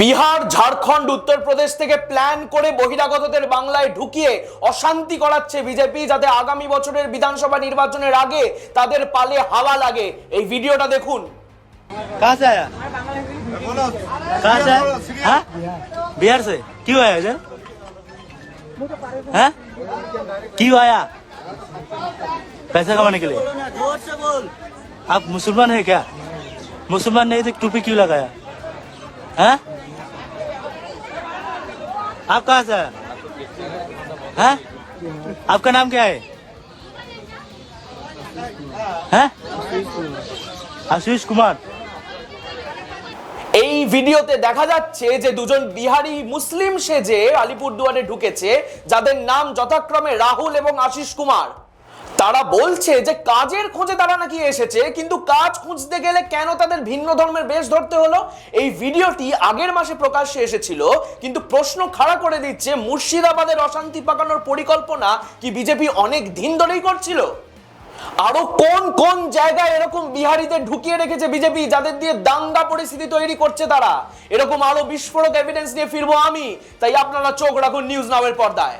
বিহার ঝাড়খণ্ড উত্তরপ্রদেশ থেকে প্ল্যান করে বহিরাগতদের বাংলায় ঢুকিয়ে অশান্তি করাচ্ছে বিজেপি যাতে আগামী বছরের বিধানসভা নির্বাচনের আগে তাদের পালে হাওয়া লাগে এই ভিডিওটা দেখুন कहाँ से आया कहाँ से आया हाँ? बिहार से क्यों आया इधर हाँ? क्यों आया पैसा कमाने के लिए जोर से बोल आप मुसलमान है क्या मुसलमान नहीं तो टोपी क्यों लगाया हाँ? आप कहाँ से आया हाँ? आपका नाम क्या है हाँ? आशीष कुमार এই ভিডিওতে দেখা যাচ্ছে যে দুজন বিহারি মুসলিম সেজে আলিপুরদুয়ারে ঢুকেছে যাদের নাম যথাক্রমে রাহুল এবং আশিস কুমার তারা বলছে যে কাজের খোঁজে তারা নাকি এসেছে, কিন্তু কাজ খুঁজতে গেলে কেন তাদের ভিন্ন ধর্মের বেশ ধরতে হলো? এই ভিডিওটি আগের মাসে প্রকাশ্যে এসেছিল, কিন্তু প্রশ্ন খাড়া করে দিচ্ছে মুর্শিদাবাদের অশান্তি পাকানোর পরিকল্পনা কি বিজেপি অনেক দিন ধরেই করছিল? আরও কোন কোন জায়গায় এরকম বিহারিদের ঢুকিয়ে রেখেছে বিজেপি, যাদের দিয়ে দাঙ্গা পরিস্থিতি তৈরি করছে তারা? এরকম আরও বিস্ফোরক এভিডেন্স নিয়ে ফিরবো আমি, তাই আপনারা চোখ রাখুন নিউজ নামের পর্দায়।